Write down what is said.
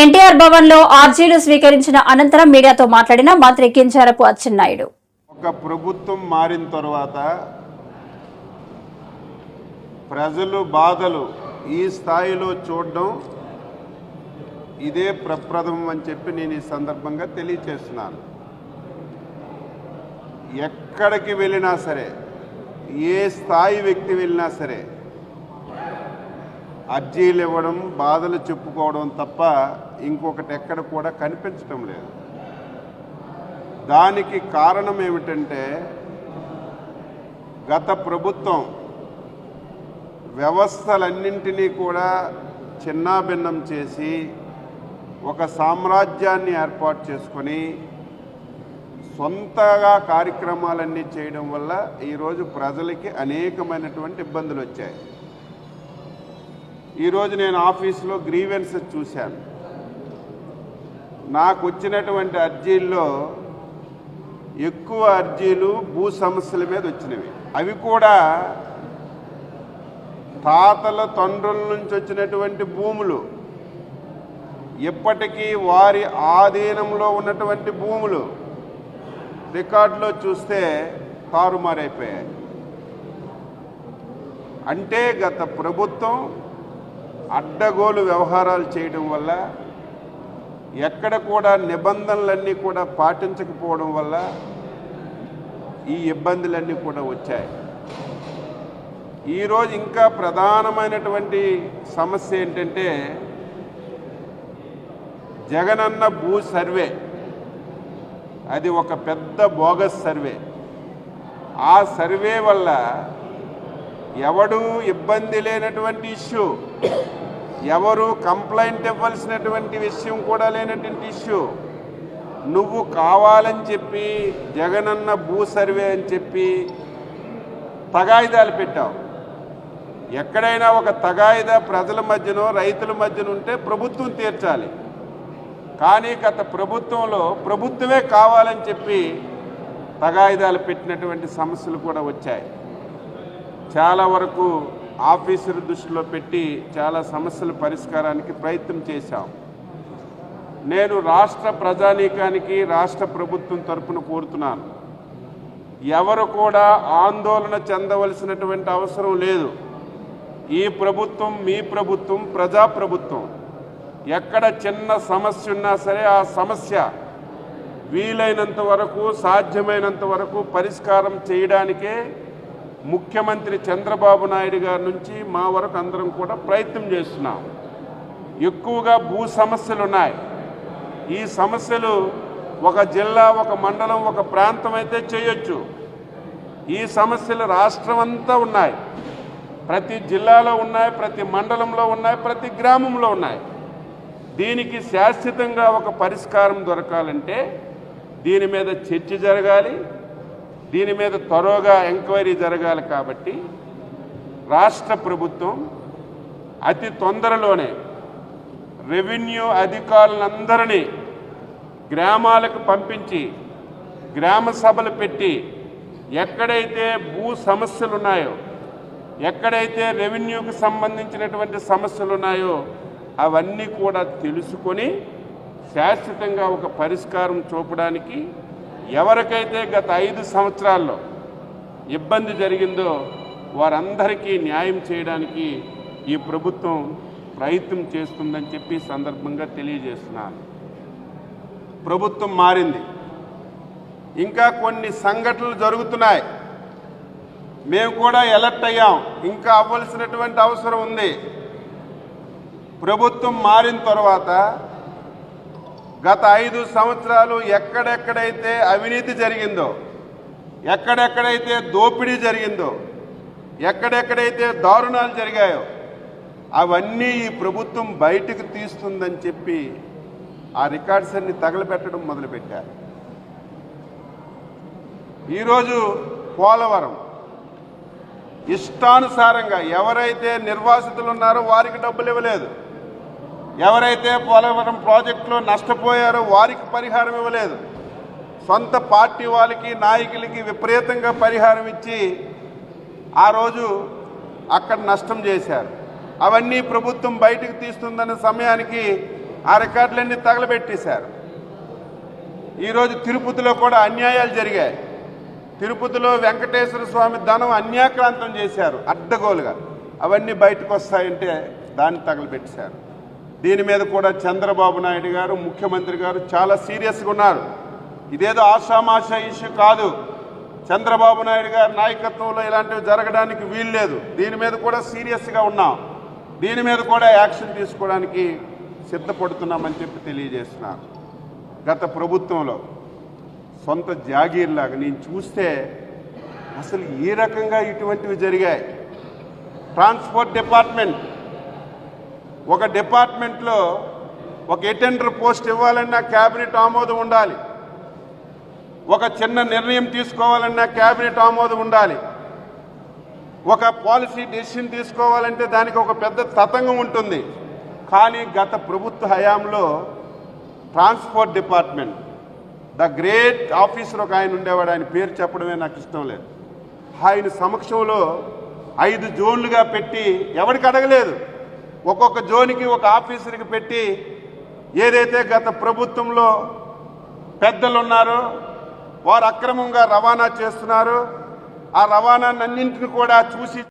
ఎన్టీఆర్ భవన్లో ఆర్జీలు స్వీకరించిన అనంతరం మీడియాతో మాట్లాడిన మంత్రి కించారపు అచ్చెన్నాయుడు. ఒక ప్రభుత్వం మారిన తర్వాత ప్రజలు బాధలు ఈ స్థాయిలో చూడడం ఇదే ప్రప్రథమం అని చెప్పి నేను ఈ సందర్భంగా తెలియచేస్తున్నాను. ఎక్కడికి వెళ్ళినా సరే ఏ స్థాయి వ్యక్తి వెళ్ళినా సరే అర్జీలు ఇవ్వడం బాధలు చెప్పుకోవడం తప్ప ఇంకొకటి ఎక్కడ కూడా కనిపించడం లేదు. దానికి కారణం ఏమిటంటే గత ప్రభుత్వం వ్యవస్థలన్నింటినీ కూడా చిన్నాభిన్నం చేసి ఒక సామ్రాజ్యాన్ని ఏర్పాటు చేసుకొని సొంతగా కార్యక్రమాలన్నీ చేయడం వల్ల ఈరోజు ప్రజలకి అనేకమైనటువంటి ఇబ్బందులు వచ్చాయి. ఈరోజు నేను ఆఫీసులో గ్రీవెన్స్ చూశాను. నాకు వచ్చినటువంటి అర్జీల్లో ఎక్కువ అర్జీలు భూ సమస్యల మీద వచ్చినవి. అవి కూడా తాతల తండ్రుల నుంచి వచ్చినటువంటి భూములు. ఇప్పటికీ వారి ఆధీనంలో ఉన్నటువంటి భూములు. రికార్డులో చూస్తే తారుమారైపోయాయి. అంటే గత ప్రభుత్వం అడ్డగోలు వ్యవహారాలు చేయడం వల్ల ఎక్కడ కూడా నిబంధనలన్నీ కూడా పాటించకపోవడం వల్ల ఈ ఇబ్బందులన్నీ కూడా వచ్చాయి. ఈరోజు ఇంకా ప్రధానమైనటువంటి సమస్య ఏంటంటే జగనన్న భూ సర్వే. అది ఒక పెద్ద బోగస్ సర్వే. ఆ సర్వే వల్ల ఎవడు ఇబ్బంది లేనటువంటి ఇష్యూ. ఎవరు కంప్లైంట్ ఇవ్వాల్సినటువంటి విషయం కూడా లేనటువంటి ఇష్యూ. నువ్వు కావాలని చెప్పి జగనన్న భూ సర్వే అని చెప్పి తగాయిదాలు పెట్టావు. ఎక్కడైనా ఒక తగాయిదా ప్రజల మధ్యనో రైతుల మధ్యన ఉంటే ప్రభుత్వం తీర్చాలి. కానీ గత ప్రభుత్వంలో ప్రభుత్వమే కావాలని చెప్పి తగాయిదాలు పెట్టినటువంటి సమస్యలు కూడా వచ్చాయి. చాలా వరకు ఆఫీసర్ దృష్టిలో పెట్టి చాలా సమస్యల పరిష్కారానికి ప్రయత్నం చేశాం. నేను రాష్ట్ర ప్రజానీకానికి రాష్ట్ర ప్రభుత్వం తరపున కోరుతున్నాను. ఎవరు కూడా ఆందోళన చెందవలసినటువంటి అవసరం లేదు. ఈ ప్రభుత్వం మీ ప్రభుత్వం ప్రజా ప్రభుత్వం. ఎక్కడ చిన్న సమస్య ఉన్నా సరే ఆ సమస్య వీలైనంత వరకు సాధ్యమైనంత వరకు పరిష్కారం చేయడానికే ముఖ్యమంత్రి చంద్రబాబు నాయుడు గారి నుంచి మా వరకు అందరం కూడా ప్రయత్నం చేస్తున్నాం. ఎక్కువగా భూ సమస్యలు ఉన్నాయి. ఈ సమస్యలు ఒక జిల్లా ఒక మండలం ఒక ప్రాంతం అయితే చేయొచ్చు. ఈ సమస్యలు రాష్ట్రం అంతా ఉన్నాయి. ప్రతి జిల్లాలో ఉన్నాయి ప్రతి మండలంలో ఉన్నాయి ప్రతి గ్రామంలో ఉన్నాయి. దీనికి శాశ్వతంగా ఒక పరిష్కారం దొరకాలంటే దీని మీద చర్చ జరగాలి. దీని మీద త్వరగా ఎంక్వైరీ జరగాలి కాబట్టి రాష్ట్ర ప్రభుత్వం అతి తొందరలోనే రెవెన్యూ అధికారులందరినీ గ్రామాలకు పంపించి గ్రామ సభలు పెట్టి ఎక్కడైతే భూ సమస్యలు ఉన్నాయో ఎక్కడైతే రెవెన్యూకి సంబంధించినటువంటి సమస్యలు ఉన్నాయో అవన్నీ కూడా తెలుసుకొని శాశ్వతంగా ఒక పరిష్కారం చూపడానికి ఎవరికైతే గత ఐదు సంవత్సరాల్లో ఇబ్బంది జరిగిందో వారందరికీ న్యాయం చేయడానికి ఈ ప్రభుత్వం ప్రయత్నం చేస్తుందని చెప్పి సందర్భంగా తెలియజేస్తున్నాను. ప్రభుత్వం మారింది. ఇంకా కొన్ని సంఘటనలు జరుగుతున్నాయి. మేము కూడా ఎలర్ట్ అయ్యాం. ఇంకా అవ్వాల్సినటువంటి అవసరం ఉంది. ప్రభుత్వం మారిన తర్వాత గత ఐదు సంవత్సరాలు ఎక్కడెక్కడైతే అవినీతి జరిగిందో ఎక్కడెక్కడైతే దోపిడీ జరిగిందో ఎక్కడెక్కడైతే దారుణాలు జరిగాయో అవన్నీ ఈ ప్రభుత్వం బయటకు తీస్తుందని చెప్పి ఆ రికార్డ్స్ అన్ని తగలబెట్టడం మొదలుపెట్టారు. ఈరోజు పోలవరం ఇష్టానుసారంగా ఎవరైతే నిర్వాసితులు ఉన్నారో వారికి డబ్బులు ఇవ్వలేదు. ఎవరైతే పోలవరం ప్రాజెక్టులో నష్టపోయారో వారికి పరిహారం ఇవ్వలేదు. సొంత పార్టీ వాళ్ళకి నాయకులకి విపరీతంగా పరిహారం ఇచ్చి ఆ రోజు అక్కడ నష్టం చేశారు. అవన్నీ ప్రభుత్వం బయటకు తీస్తుందన్న సమయానికి ఆ రికార్డులన్నీ తగలబెట్టేశారు. ఈరోజు తిరుపతిలో కూడా అన్యాయాలు జరిగాయి. తిరుపతిలో వెంకటేశ్వర స్వామి ధనం అన్యాక్రాంతం చేశారు అడ్డగోలుగా. అవన్నీ బయటకు వస్తాయంటే దాన్ని తగలబెట్టేశారు. దీని మీద కూడా చంద్రబాబు నాయుడు గారు ముఖ్యమంత్రి గారు చాలా సీరియస్గా ఉన్నారు. ఇదేదో ఆషామాషా ఇష్యూ కాదు. చంద్రబాబు నాయుడు గారి నాయకత్వంలో ఇలాంటివి జరగడానికి వీల్లేదు దీని మీద కూడా సీరియస్గా ఉన్నాం. దీని మీద కూడా యాక్షన్ తీసుకోవడానికి సిద్ధపడుతున్నామని చెప్పి తెలియజేస్తున్నారు. గత ప్రభుత్వంలో సొంత జాగీర్లాగా నేను చూస్తే అసలు ఏ రకంగా ఇటువంటివి జరిగాయి? ట్రాన్స్పోర్ట్ డిపార్ట్మెంట్ ఒక డిపార్ట్మెంట్లో ఒక అటెండర్ పోస్ట్ ఇవ్వాలన్నా క్యాబినెట్ ఆమోదం ఉండాలి. ఒక చిన్న నిర్ణయం తీసుకోవాలన్నా క్యాబినెట్ ఆమోదం ఉండాలి. ఒక పాలసీ డెసిషన్ తీసుకోవాలంటే దానికి ఒక పెద్ద తతంగం ఉంటుంది. కానీ గత ప్రభుత్వ హయాంలో transport department the great officer ఒక ఆయన ఉండేవాడు. ఆయన పేరు చెప్పడమే నాకు ఇష్టం లేదు. ఆయన సమక్షంలో ఐదు జోన్లుగా పెట్టి ఎవరికి అడగలేదు. ఒక్కొక్క జోన్కి ఒక ఆఫీసర్కి పెట్టి ఏదైతే గత ప్రభుత్వంలో పెద్దలు ఉన్నారో వారు అక్రమంగా రవాణా చేస్తున్నారు. ఆ రవాణాన్నింటిని కూడా చూసి